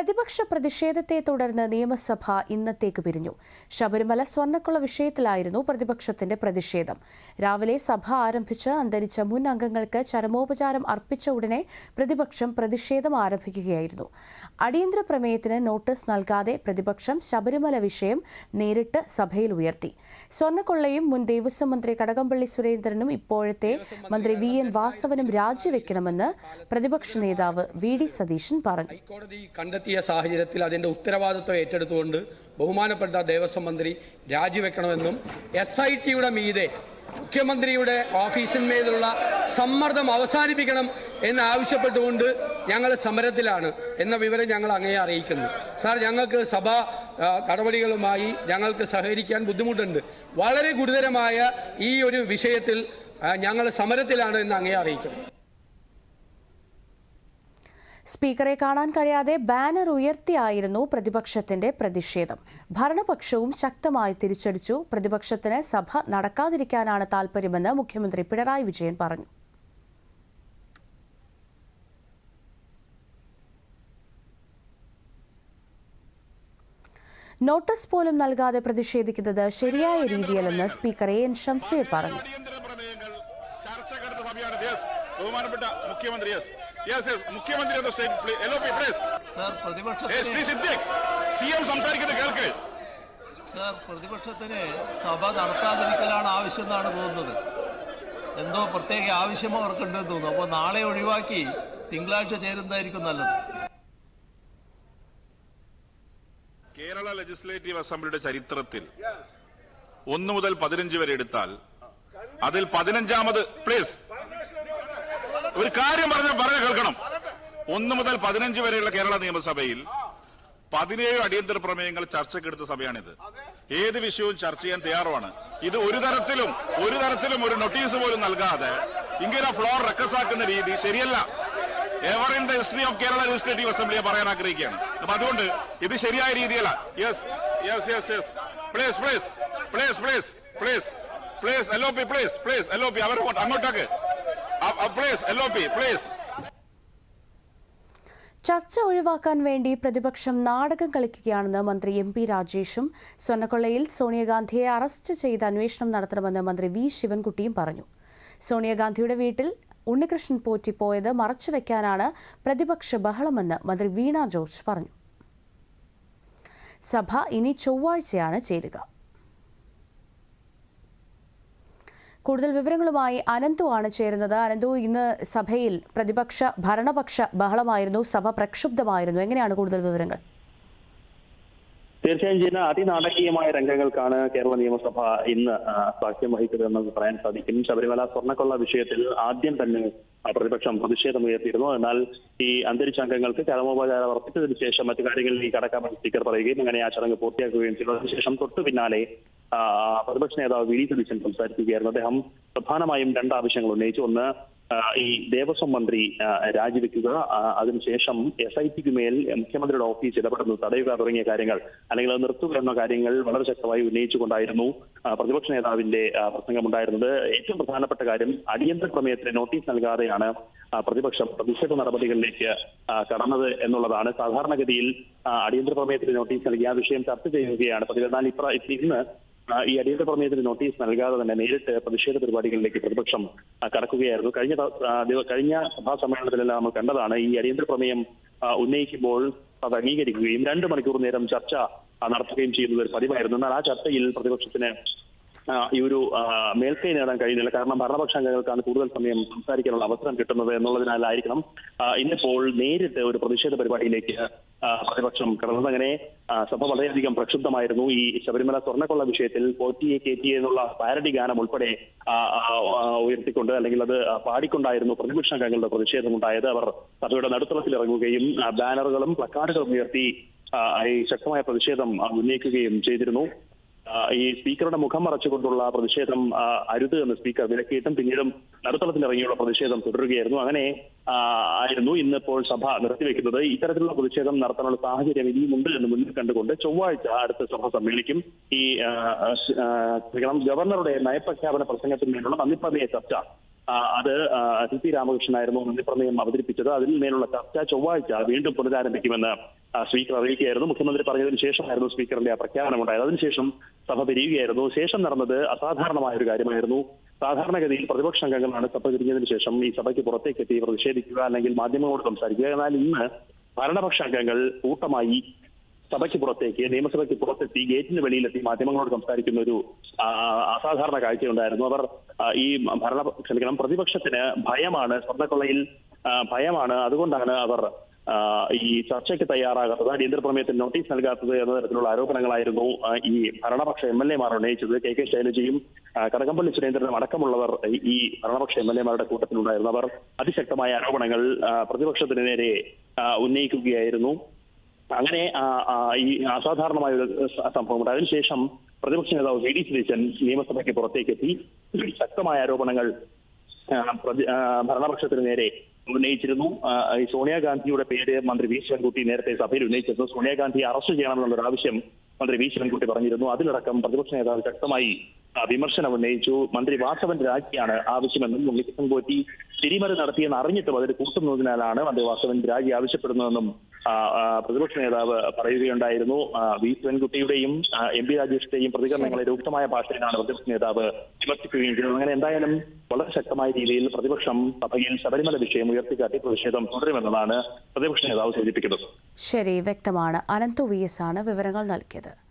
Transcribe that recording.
പ്രതിപക്ഷ പ്രതിഷേധത്തെ തുടർന്ന് നിയമസഭ ഇന്നത്തേക്ക് പിരിഞ്ഞു. ശബരിമല സ്വർണക്കുള്ള വിഷയത്തിലായിരുന്നു പ്രതിപക്ഷത്തിന്റെ പ്രതിഷേധം. രാവിലെ സഭ ആരംഭിച്ച് അന്തരിച്ച മുൻ അംഗങ്ങൾക്ക് ചരമോപചാരം അർപ്പിച്ച ഉടനെ പ്രതിപക്ഷം പ്രതിഷേധം ആരംഭിക്കുകയായിരുന്നു. അടിയന്തര പ്രമേയത്തിന് നോട്ടീസ് നൽകാതെ പ്രതിപക്ഷം ശബരിമല വിഷയം നേരിട്ട് സഭയിൽ ഉയർത്തി. സ്വർണക്കൊള്ളയും മുൻ ദേവസ്വം മന്ത്രി കടകംപള്ളി സുരേന്ദ്രനും ഇപ്പോഴത്തെ മന്ത്രി വി. എൻ. വാസവനും രാജിവെക്കണമെന്ന് പ്രതിപക്ഷ നേതാവ് വി. ഡി. സതീശൻ പറഞ്ഞു. കണ്ടെത്തിയ സാഹചര്യത്തിൽ അതിന്റെ ഉത്തരവാദിത്വം ഏറ്റെടുത്തുകൊണ്ട് ബഹുമാനപ്പെട്ട ദേവസ്വം മന്ത്രി രാജിവെക്കണമെന്നും എസ് ഐ ടിയുടെ മീതെ മുഖ്യമന്ത്രിയുടെ ഓഫീസിന്മേലുള്ള സമ്മർദ്ദം അവസാനിപ്പിക്കണം എന്നാവശ്യപ്പെട്ടുകൊണ്ട് ഞങ്ങൾ സമരത്തിലാണ് എന്ന വിവരം ഞങ്ങൾ അങ്ങേ അറിയിക്കുന്നു. സാർ ഞങ്ങൾക്ക് സഭാ നടപടികളുമായി ഞങ്ങൾക്ക് സഹകരിക്കാൻ ബുദ്ധിമുട്ടുണ്ട്. വളരെ ഗുരുതരമായ ഈ ഒരു വിഷയത്തിൽ ഞങ്ങൾ സമരത്തിലാണ് എന്ന് അങ്ങേ അറിയിക്കുന്നു. സ്പീക്കറെ കാണാൻ കഴിയാതെ ബാനർ ഉയർത്തിയായിരുന്നു പ്രതിപക്ഷത്തിന്റെ പ്രതിഷേധം. ഭരണപക്ഷവും ശക്തമായി തിരിച്ചടിച്ചു. പ്രതിപക്ഷത്തിന് സഭ നടക്കാതിരിക്കാനാണ് താൽപര്യമെന്ന് മുഖ്യമന്ത്രി പിണറായി വിജയൻ പറഞ്ഞു. നോട്ടീസ് പോലും നൽകാതെ പ്രതിഷേധിക്കുന്നത് ശരിയായ രീതിയല്ലെന്ന് സ്പീക്കർ എ എൻ ഷംസീർ പറഞ്ഞു. ബഹുമാനപ്പെട്ട മുഖ്യമന്ത്രി എന്ന state O P place sir Shri പ്രതിപക്ഷത്തിന് സിദ്ദിഖ് സി എം സംസാരിക്കുന്നത് കേൾക്ക്. സർ പ്രതിപക്ഷത്തിന് സഭ നടത്താതിരിക്കലാണ് ആവശ്യം എന്നാണ് തോന്നുന്നത്. എന്തോ പ്രത്യേക ആവശ്യം അവർക്കുണ്ടെന്ന് തോന്നുന്നു. അപ്പോൾ നാളെ ഒഴിവാക്കി തിങ്കളാഴ്ച ചേരുന്നതായിരിക്കും നല്ലത്. കേരള ലെജിസ്ലേറ്റീവ് അസംബ്ലിയുടെ ചരിത്രത്തിൽ ഒന്ന് മുതൽ പതിനഞ്ച് വരെ എടുത്താൽ അതിൽ പതിനഞ്ചാമത് പ്ലീസ് ഒരു കാര്യം പറഞ്ഞ പറഞ്ഞു കേൾക്കണം. ഒന്ന് മുതൽ പതിനഞ്ച് വരെയുള്ള കേരള നിയമസഭയിൽ പതിനേഴ് അടിയന്തര പ്രമേയങ്ങൾ ചർച്ചയ്ക്കെടുത്ത സഭയാണിത്. ഏത് വിഷയവും ചർച്ച ചെയ്യാൻ തയ്യാറുമാണ്. ഇത് ഒരു തരത്തിലും ഒരു തരത്തിലും ഒരു നോട്ടീസ് പോലും നൽകാതെ ഇങ്ങനെ ഫ്ലോർ റെക്കസാക്കുന്ന രീതി ശരിയല്ല. Ever in the history of Kerala legislative അസംബ്ലിയെ പറയാൻ ആഗ്രഹിക്കുകയാണ്. അപ്പൊ അതുകൊണ്ട് ഇത് ശരിയായ രീതിയല്ല. Yes yes yes yes please please please please please please L O P please please L O P അവർ അങ്ങോട്ടേക്ക്. പ്ലീസ് ചർച്ച ഒഴിവാക്കാൻ വേണ്ടി പ്രതിപക്ഷം നാടകം കളിക്കുകയാണെന്ന് മന്ത്രി എം പി രാജേഷും സ്വർണക്കൊള്ളയിൽ സോണിയാഗാന്ധിയെ അറസ്റ്റ് ചെയ്ത് അന്വേഷണം നടത്തണമെന്ന് മന്ത്രി വി ശിവൻകുട്ടിയും പറഞ്ഞു. സോണിയാഗാന്ധിയുടെ വീട്ടിൽ ഉണ്ണികൃഷ്ണൻ പോറ്റി പോയത് മറച്ചുവെക്കാനാണ് പ്രതിപക്ഷ ബഹളമെന്ന് മന്ത്രി വീണ ജോർജ് പറഞ്ഞു. സഭ ഇനി ചൊവ്വാഴ്ചയാണ് ചേരുക. കൂടുതൽ വിവരങ്ങളുമായി അനന്തു ആണ് ചേരുന്നത്. അനന്തു ഇന്ന് സഭയിൽ പ്രതിപക്ഷ ഭരണപക്ഷ ബഹളമായിരുന്നു സഭ പ്രക്ഷുബ്ധമായിരുന്നു. എങ്ങനെയാണ് കൂടുതൽ വിവരങ്ങൾ? തീർച്ചയായും ചെയ്യുന്ന അതിനാടകീയമായ രംഗങ്ങൾക്കാണ് കേരള നിയമസഭ ഇന്ന് സാക്ഷ്യം വഹിച്ചതെന്ന് പറയാൻ സാധിക്കും. ശബരിമല സ്വർണക്കൊള്ള വിഷയത്തിൽ ആദ്യം തന്നെ പ്രതിപക്ഷം പ്രതിഷേധമുയർത്തിയിരുന്നു എന്നാൽ ഈ അന്തരിച്ച അംഗങ്ങൾക്ക് ചരമോപചാരം അർപ്പിച്ചതിന് ശേഷം മറ്റു കാര്യങ്ങളിൽ ഈ കടക്കാമെന്ന് സ്പീക്കർ പറയുകയും അങ്ങനെ ആ ചടങ്ങ് പൂർത്തിയാക്കുകയും ചെയ്തു. അതിനുശേഷം തൊട്ടു പിന്നാലെ പ്രതിപക്ഷ നേതാവ് വി ഡി സതീശൻ സംസാരിക്കുകയായിരുന്നു. അദ്ദേഹം പ്രധാനമായും രണ്ട് ആവശ്യങ്ങൾ ഉന്നയിച്ചു. ഒന്ന് ഈ ദേവസ്വം മന്ത്രി രാജിവെക്കുക അതിനുശേഷം എസ് ഐ ടിക്ക് മേൽ മുഖ്യമന്ത്രിയുടെ ഓഫീസ് ഇടപെടുന്നു തടയുക തുടങ്ങിയ കാര്യങ്ങൾ. അല്ലെങ്കിൽ അത് നിർത്തുക എന്ന കാര്യങ്ങൾ വളരെ ശക്തമായി ഉന്നയിച്ചുകൊണ്ടായിരുന്നു പ്രതിപക്ഷ നേതാവിന്റെ പ്രസംഗമുണ്ടായിരുന്നത്. ഏറ്റവും പ്രധാനപ്പെട്ട കാര്യം അടിയന്തര പ്രമേയത്തിന് നോട്ടീസ് നൽകാതെയാണ് പ്രതിപക്ഷം പ്രതിഷേധ നടപടികളിലേക്ക് കടന്നത് എന്നുള്ളതാണ്. സാധാരണഗതിയിൽ അടിയന്തര പ്രമേയത്തിന് നോട്ടീസ് നൽകി ആ വിഷയം ചർച്ച ചെയ്യുകയാണ്. എന്നാൽ ഇപ്ര ഇന്ന് ഈ അടിയന്തര പ്രമേയത്തിന് നോട്ടീസ് നൽകാതെ തന്നെ നേരിട്ട് പ്രതിഷേധ പരിപാടികളിലേക്ക് പ്രതിപക്ഷം കടക്കുകയായിരുന്നു. കഴിഞ്ഞ കഴിഞ്ഞ സഭാ സമ്മേളനത്തിലെല്ലാം നമ്മൾ കണ്ടതാണ് ഈ അടിയന്തര പ്രമേയം ഉന്നയിക്കുമ്പോൾ അത് അംഗീകരിക്കുകയും രണ്ട് മണിക്കൂർ നേരം ചർച്ച നടത്തുകയും ചെയ്യുന്നത് ഒരു പതിവായിരുന്നു. എന്നാൽ ആ ചർച്ചയിൽ പ്രതിപക്ഷത്തിന് ഈ ഒരു മേൽക്കൈ നേടാൻ കഴിയുന്നില്ല. കാരണം ഭരണപക്ഷ അംഗങ്ങൾക്കാണ് കൂടുതൽ സമയം സംസാരിക്കാനുള്ള അവസരം കിട്ടുന്നത് എന്നുള്ളതിനാലായിരിക്കണം ഇന്നിപ്പോൾ നേരിട്ട് ഒരു പ്രതിഷേധ പരിപാടിയിലേക്ക് പ്രതിപക്ഷം കടന്നത് അങ്ങനെ സഭ വളരെയധികം പ്രക്ഷുബ്ധമായിരുന്നു. ഈ ശബരിമല സ്വർണക്കൊള്ള വിഷയത്തിൽ പോറ്റിയെ കയറ്റിയെ എന്നുള്ള പാരഡി ഗാനം ഉൾപ്പെടെ ഉയർത്തിക്കൊണ്ട് അല്ലെങ്കിൽ അത് പാടിക്കൊണ്ടായിരുന്നു പ്രതിപക്ഷ അംഗങ്ങളുടെ പ്രതിഷേധമുണ്ടായത്. അവർ സഭയുടെ നടുത്തളത്തിൽ ഇറങ്ങുകയും ബാനറുകളും പ്ലക്കാർഡുകളും ഉയർത്തി ശക്തമായ പ്രതിഷേധം ഉന്നയിക്കുകയും ചെയ്തിരുന്നു. ഈ സ്പീക്കറുടെ മുഖം മറച്ചുകൊണ്ടുള്ള പ്രതിഷേധം അരുത് എന്ന് സ്പീക്കർ വിലക്കിയിട്ടും പിന്നീടും നടുത്തളത്തിൽ ഇറങ്ങിയുള്ള പ്രതിഷേധം തുടരുകയായിരുന്നു. അങ്ങനെ ആയിരുന്നു ഇന്നിപ്പോൾ സഭ നിർത്തിവെക്കുന്നത്. ഇത്തരത്തിലുള്ള പ്രതിഷേധം നടത്താനുള്ള സാഹചര്യം ഇനിയുമുണ്ട് എന്ന് മുന്നിൽ കണ്ടുകൊണ്ട് ചൊവ്വാഴ്ച അടുത്ത സഭ സമ്മേളിക്കും. ഈ ക്ഷമിക്കണം, ഗവർണറുടെ നയപ്രഖ്യാപന പ്രസംഗത്തിന്മേലുള്ള നന്ദിപ്രമേയ ചർച്ച. അത് സി പി രാമകൃഷ്ണനായിരുന്നു നന്ദിപ്രമേയം അവതരിപ്പിച്ചത്. അതിൽ മേലുള്ള ചർച്ച ചൊവ്വാഴ്ച വീണ്ടും പുനരാരംഭിക്കുമെന്ന് സ്പീക്കർ അറിയിക്കുകയായിരുന്നു. മുഖ്യമന്ത്രി പറഞ്ഞതിന് ശേഷമായിരുന്നു സ്പീക്കറിന്റെ ആ പ്രഖ്യാപനം ഉണ്ടായത്. അതിനുശേഷം സഭ പിരിയുകയായിരുന്നു ശേഷം നടന്നത് അസാധാരണമായ ഒരു കാര്യമായിരുന്നു. സാധാരണഗതിയിൽ പ്രതിപക്ഷ അംഗങ്ങളാണ് സഭ പിരിഞ്ഞതിന് ശേഷം ഈ സഭയ്ക്ക് പുറത്തേക്ക് എത്തി പ്രതിഷേധിക്കുക അല്ലെങ്കിൽ മാധ്യമങ്ങളോട് സംസാരിക്കുക. എന്നാൽ ഇന്ന് ഭരണപക്ഷ അംഗങ്ങൾ കൂട്ടമായി സഭയ്ക്ക് പുറത്തേക്ക് നിയമസഭയ്ക്ക് പുറത്തെത്തി ഗേറ്റിന് വെളിയിലെത്തി മാധ്യമങ്ങളോട് സംസാരിക്കുന്ന ഒരു അസാധാരണ കാഴ്ചയുണ്ടായിരുന്നു. അവർ ഈ ഭരണ ക്ഷമിക്കണം പ്രതിപക്ഷത്തിന് ഭയമാണ് സ്വർണക്കൊള്ളയിൽ ഭയമാണ്. അതുകൊണ്ടാണ് അവർ ഈ ചർച്ചയ്ക്ക് തയ്യാറാകാത്തത് അടിയന്തര പ്രമേയത്തിൽ നോട്ടീസ് നൽകാത്തത് എന്ന തരത്തിലുള്ള ആരോപണങ്ങളായിരുന്നു ഈ ഭരണപക്ഷ എം എൽ എമാർ ഉന്നയിച്ചത്. കെ കെ ശൈലജയും കടകംപള്ളി സുരേന്ദ്രനും അടക്കമുള്ളവർ ഈ- ഭരണപക്ഷ എം എൽ എമാരുടെ കൂട്ടത്തിലുണ്ടായിരുന്നു. അവർ അതിശക്തമായ ആരോപണങ്ങൾ പ്രതിപക്ഷത്തിന് നേരെ ഉന്നയിക്കുകയായിരുന്നു. അങ്ങനെ ഈ അസാധാരണമായ ഒരു സംഭവമുണ്ട്. അതിനുശേഷം പ്രതിപക്ഷ നേതാവ് വി ഡി സതീശൻ നിയമസഭയ്ക്ക് പുറത്തേക്കെത്തി. ശക്തമായ ആരോപണങ്ങൾ ഭരണപക്ഷത്തിന് നേരെ ഉന്നയിച്ചിരുന്നു. ഈ സോണിയാഗാന്ധിയുടെ പേര് മന്ത്രി വി ശിവൻകുട്ടി നേരത്തെ സഭയിൽ ഉന്നയിച്ചിരുന്നു. സോണിയാഗാന്ധിയെ അറസ്റ്റ് ചെയ്യണമെന്നുള്ള ആവശ്യം മന്ത്രി വി ശിവൻകുട്ടി പറഞ്ഞിരുന്നു. അതിലടക്കം പ്രതിപക്ഷ നേതാവ് ശക്തമായി വിമർശനം ഉന്നയിച്ചു. മന്ത്രി വാസവൻ രാജിയാണ് ആവശ്യമെന്നും ഉണ്ണികൃഷ്ണൻകുട്ടി തിരിമറി നടത്തിയെന്ന് അറിഞ്ഞിട്ടും അതിൽ കൂട്ടുന്നതിനാലാണ് മന്ത്രി വാസവൻ രാജി ആവശ്യപ്പെടുന്നതെന്നും പ്രതിപക്ഷ നേതാവ് പറയുകയുണ്ടായിരുന്നു. വി ശിവൻകുട്ടിയുടെയും ആ, എം പി രാജേഷിന്റെയും പ്രതികരണങ്ങളെ രൂക്ഷമായ ഭാഷയിലാണ് പ്രതിപക്ഷ നേതാവ് വിമർശിക്കുകയും അങ്ങനെ എന്തായാലും വളരെ ശക്തമായ രീതിയിൽ പ്രതിപക്ഷം സഭയിൽ ശബരിമല വിഷയം ഉയർത്തിക്കാട്ടി പ്രതിഷേധം തുടരുമെന്നതാണ് പ്രതിപക്ഷ നേതാവ് സൂചിപ്പിക്കുന്നത്. ശരി വ്യക്തമാണ്. അനന്തു വി എസ് ആണ് വിവരങ്ങൾ നൽകിയത്.